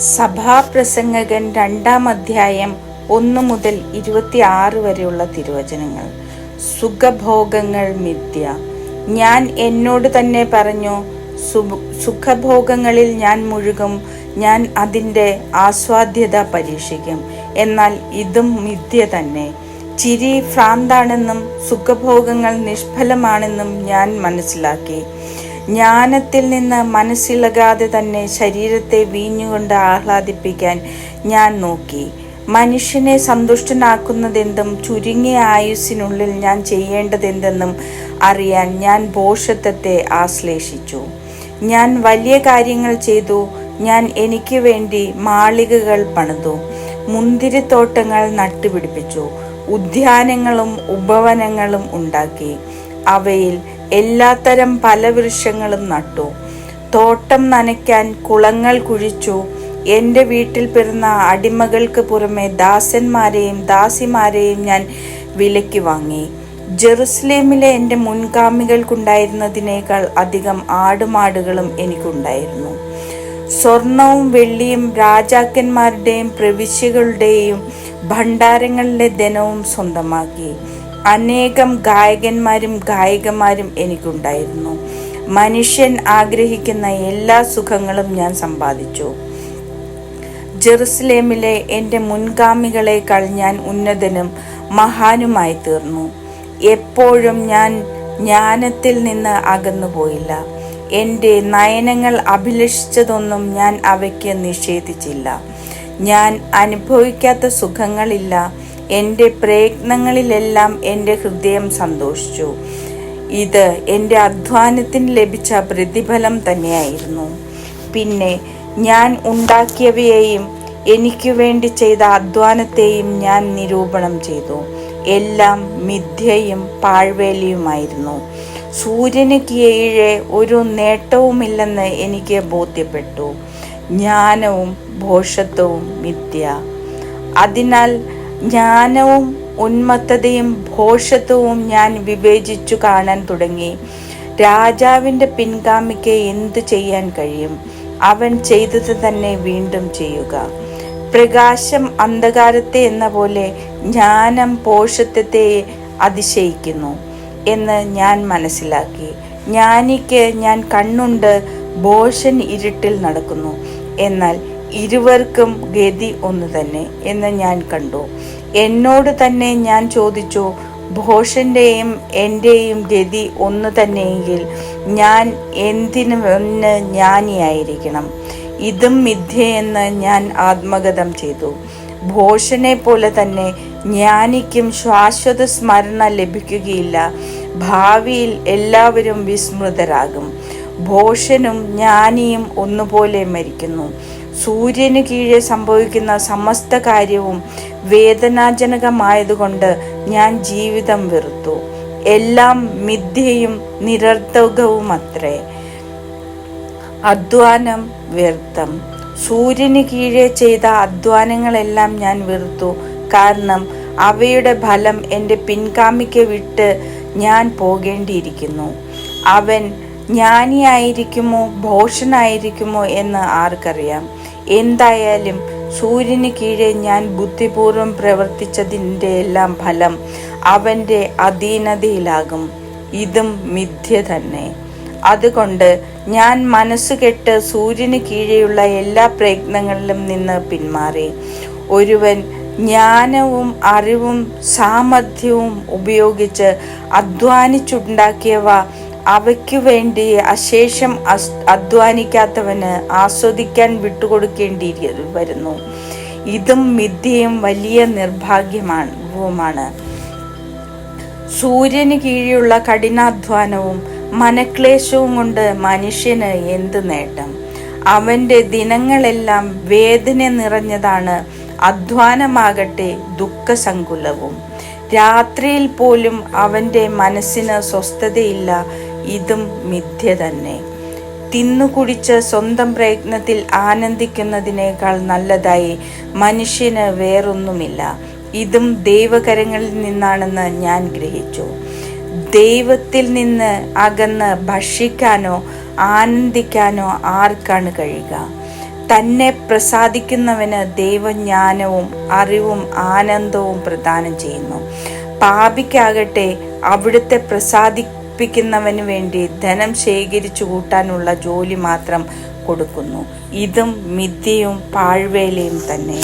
സഭാപ്രസംഗകൻ രണ്ടാം അധ്യായം ഒന്ന് മുതൽ ഇരുപത്തിയാറ് വരെയുള്ള തിരുവചനങ്ങൾ. സുഖഭോഗങ്ങൾ മിഥ്യ. ഞാൻ എന്നോട് തന്നെ പറഞ്ഞു സുഖഭോഗങ്ങളിൽ ഞാൻ മുഴുകും ഞാൻ അതിന്റെ ആസ്വാദ്യത പരീക്ഷിക്കും. എന്നാൽ ഇതും മിഥ്യ തന്നെ. ചിരി ഭ്രാന്താണെന്നും സുഖഭോഗങ്ങൾ നിഷ്ഫലമാണെന്നും ഞാൻ മനസ്സിലാക്കി. ജ്ഞാനത്തിൽ നിന്ന് മനസ്സിളകാതെ തന്നെ ശരീരത്തെ വീഞ്ഞുകൊണ്ട് ആഹ്ലാദിപ്പിക്കാൻ ഞാൻ നോക്കി. മനുഷ്യനെ സന്തുഷ്ടനാക്കുന്നതെന്തും ചുരുങ്ങിയ ആയുസ്സിനുള്ളിൽ ഞാൻ ചെയ്യേണ്ടതെന്തെന്നും അറിയാൻ ഞാൻ ഭോഷത്വത്തെ ആശ്ലേഷിച്ചു. ഞാൻ വലിയ കാര്യങ്ങൾ ചെയ്തു. ഞാൻ എനിക്ക് വേണ്ടി മാളികകൾ പണിതു. മുന്തിരിത്തോട്ടങ്ങൾ നട്ടുപിടിപ്പിച്ചു. ഉദ്യാനങ്ങളും ഉപവനങ്ങളും ഉണ്ടാക്കി. അവയിൽ എല്ലാത്തരം ഫലവൃക്ഷങ്ങളും നട്ടു. തോട്ടം നനയ്ക്കാൻ കുളങ്ങൾ കുഴിച്ചു. എന്റെ വീട്ടിൽ പിറന്ന അടിമകൾക്ക് പുറമെ ദാസന്മാരെയും ദാസിമാരെയും ഞാൻ വിലയ്ക്ക് വാങ്ങി. ജെറുസലേമിലെ എന്റെ മുൻഗാമികൾക്കുണ്ടായിരുന്നതിനേക്കാൾ അധികം ആടുമാടുകളും എനിക്കുണ്ടായിരുന്നു. സ്വർണവും വെള്ളിയും രാജാക്കന്മാരുടെയും പ്രവിശ്യകളുടെയും ഭണ്ഡാരങ്ങളിലെ ധനവും സ്വന്തമാക്കി. അനേകം ഗായകന്മാരും ഗായികമാരും എനിക്കുണ്ടായിരുന്നു. മനുഷ്യൻ ആഗ്രഹിക്കുന്ന എല്ലാ സുഖങ്ങളും ഞാൻ സമ്പാദിച്ചു. ജെറുസലേമിലെ എന്റെ മുൻഗാമികളെക്കാൾ ഞാൻ ഉന്നതനും മഹാനുമായി തീർന്നു. എപ്പോഴും ഞാൻ ജ്ഞാനത്തിൽ നിന്ന് അകന്നുപോയില്ല. എന്റെ നയനങ്ങൾ അഭിലഷിച്ചതൊന്നും ഞാൻ അവയ്ക്ക് നിഷേധിച്ചില്ല. ഞാൻ അനുഭവിക്കാത്ത സുഖങ്ങളില്ല. എന്റെ പ്രയത്നങ്ങളിലെല്ലാം എന്റെ ഹൃദയം സന്തോഷിച്ചു. ഇത് എന്റെ അധ്വാനത്തിന് ലഭിച്ച പ്രതിഫലം തന്നെയായിരുന്നു. പിന്നെ ഞാൻ ഉണ്ടാക്കിയവയെയും എനിക്ക് വേണ്ടി ചെയ്ത അധ്വാനത്തെയും ഞാൻ നിരൂപണം ചെയ്തു. എല്ലാം മിഥ്യയും പാഴ്വേലിയുമായിരുന്നു. സൂര്യന് കീഴെ ഒരു നേട്ടവുമില്ലെന്ന് എനിക്ക് ബോധ്യപ്പെട്ടു. ജ്ഞാനവും ഭോഷത്വവും മിഥ്യ. അതിനാൽ ജ്ഞാനവും ഉന്മത്തതയും ഭോഷത്വവും ഞാൻ വിവേചിച്ചു കാണാൻ തുടങ്ങി. രാജാവിന്റെ പിൻഗാമിക്ക് എന്തു ചെയ്യാൻ കഴിയും? അവൻ ചെയ്തത് തന്നെ വീണ്ടും ചെയ്യുക. പ്രകാശം അന്ധകാരത്തെ എന്ന പോലെ ജ്ഞാനം പോഷത്വത്തെ അതിശയിക്കുന്നു എന്ന് ഞാൻ മനസ്സിലാക്കി. ജ്ഞാനിക്ക് ഞാൻ കണ്ണുണ്ട് ഭോഷൻ ഇരുട്ടിൽ നടക്കുന്നു. എന്നാൽ ഇരുവർക്കും ഗതി ഒന്ന് തന്നെ എന്ന് ഞാൻ കണ്ടു. എന്നോട് തന്നെ ഞാൻ ചോദിച്ചു ഭോഷന്റെയും എന്റെയും ഗതി ഒന്ന് തന്നെയെങ്കിൽ ഞാൻ എന്തിനു ഒന്ന് ജ്ഞാനിയായിരിക്കണം? ഇതും മിഥ്യയെന്ന് ഞാൻ ആത്മഗതം ചെയ്തു. ഭോഷനെ പോലെ തന്നെ ജ്ഞാനിക്കും ശാശ്വത സ്മരണ ലഭിക്കുകയില്ല. ഭാവിയിൽ എല്ലാവരും വിസ്മൃതരാകും. ഭോഷനും ജ്ഞാനിയും ഒന്നുപോലെ മരിക്കുന്നു. സൂര്യന് കീഴെ സംഭവിക്കുന്ന സമസ്ത കാര്യവും വേദനാജനകമായതുകൊണ്ട് ഞാൻ ജീവിതം വെറുത്തു. എല്ലാം മിഥ്യയും നിരർത്ഥകവുമത്രേ. അധ്വാനം വ്യർത്ഥം. സൂര്യന് കീഴെ ചെയ്ത അധ്വാനങ്ങളെല്ലാം ഞാൻ വെറുത്തു. കാരണം അവയുടെ ഫലം എന്റെ പിൻഗാമിക്ക് വിട്ട് ഞാൻ പോകേണ്ടിയിരിക്കുന്നു. അവൻ ജ്ഞാനിയായിരിക്കുമോ ഭോഷനായിരിക്കുമോ എന്ന് ആർക്കറിയാം. എന്തായാലും സൂര്യന് കീഴെ ഞാൻ ബുദ്ധിപൂർവം പ്രവർത്തിച്ചതിന്റെ എല്ലാം ഫലം അവന്റെ അധീനതയിലാകും. ഇതും മിഥ്യ തന്നെ. അതുകൊണ്ട് ഞാൻ മനസ്സുകെട്ട് സൂര്യന് കീഴെയുള്ള എല്ലാ പ്രയത്നങ്ങളിലും നിന്ന് പിന്മാറി. ഒരുവൻ ജ്ഞാനവും അറിവും സാമർഥ്യവും ഉപയോഗിച്ച് അധ്വാനിച്ചുണ്ടാക്കിയവ അവയ്ക്കു വേണ്ടി അശേഷം അധ്വാനിക്കാത്തവന് ആസ്വദിക്കാൻ വിട്ടുകൊടുക്കേണ്ടി വരുന്നു. ഇതും മിഥ്യയും വലിയ നിർഭാഗ്യമാണ് സൂര്യന് കീഴിലുള്ള കഠിനാധ്വാനവും മനക്ലേശവും കൊണ്ട് മനുഷ്യന് എന്ത് നേട്ടം? അവന്റെ ദിനങ്ങളെല്ലാം വേദന നിറഞ്ഞതാണ് അധ്വാനമാകട്ടെ ദുഃഖസങ്കുലവും. രാത്രിയിൽ പോലും അവന്റെ മനസ്സിന് സ്വസ്ഥതയില്ല ഇതും മിഥ്യ തന്നെ. തിന്നുകുടിച്ച് സ്വന്തം പ്രയത്നത്തിൽ ആനന്ദിക്കുന്നതിനേക്കാൾ നല്ലതായി മനുഷ്യന് വേറൊന്നുമില്ല. ഇതും ദൈവകരങ്ങളിൽ നിന്നാണെന്ന് ഞാൻ ഗ്രഹിച്ചു. ദൈവത്തിൽ നിന്ന് അകന്ന് ഭക്ഷിക്കാനോ ആനന്ദിക്കാനോ ആർക്കാണ് കഴിയുക? തന്നെ പ്രസാദിക്കുന്നവന് ദൈവജ്ഞാനവും അറിവും ആനന്ദവും പ്രദാനം ചെയ്യുന്നു. പാപിക്കാകട്ടെ അവിടുത്തെ പ്രസാദിപ്പിക്കുന്നവന് വേണ്ടി ധനം ശേഖരിച്ചു കൂട്ടാനുള്ള ജോലി മാത്രം കൊടുക്കുന്നു. ഇതും മിഥ്യയും പാഴ്വേലയും തന്നെ.